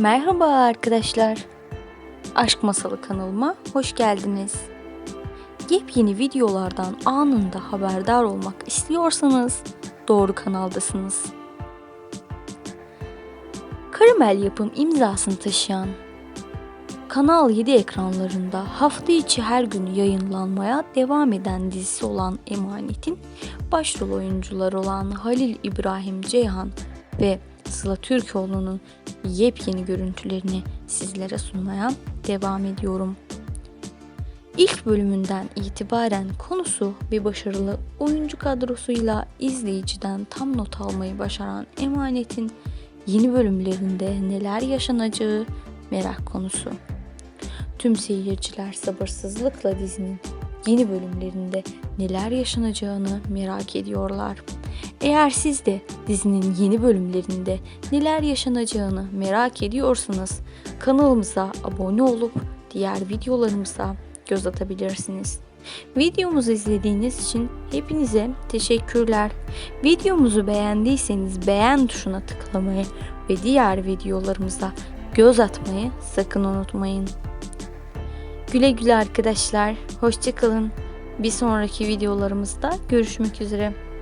Merhaba arkadaşlar. Aşk Masalı kanalıma hoş geldiniz. Yepyeni videolardan anında haberdar olmak istiyorsanız doğru kanaldasınız. Karamel yapım imzasını taşıyan Kanal 7 ekranlarında hafta içi her gün yayınlanmaya devam eden dizisi olan Emanet'in başrol oyuncuları olan Halil İbrahim Ceyhan ve Sıla Türkoğlu'nun yepyeni görüntülerini sizlere sunmaya devam ediyorum. İlk bölümünden itibaren konusu bir başarılı oyuncu kadrosuyla izleyiciden tam not almayı başaran Emanet'in yeni bölümlerinde neler yaşanacağı merak konusu. Tüm seyirciler sabırsızlıkla dizinin yeni bölümlerinde neler yaşanacağını merak ediyorlar. Eğer siz de dizinin yeni bölümlerinde neler yaşanacağını merak ediyorsanız kanalımıza abone olup diğer videolarımıza göz atabilirsiniz. Videomuzu izlediğiniz için hepinize teşekkürler. Videomuzu beğendiyseniz beğen tuşuna tıklamayı ve diğer videolarımıza göz atmayı sakın unutmayın. Güle güle arkadaşlar. Hoşçakalın. Bir sonraki videolarımızda görüşmek üzere.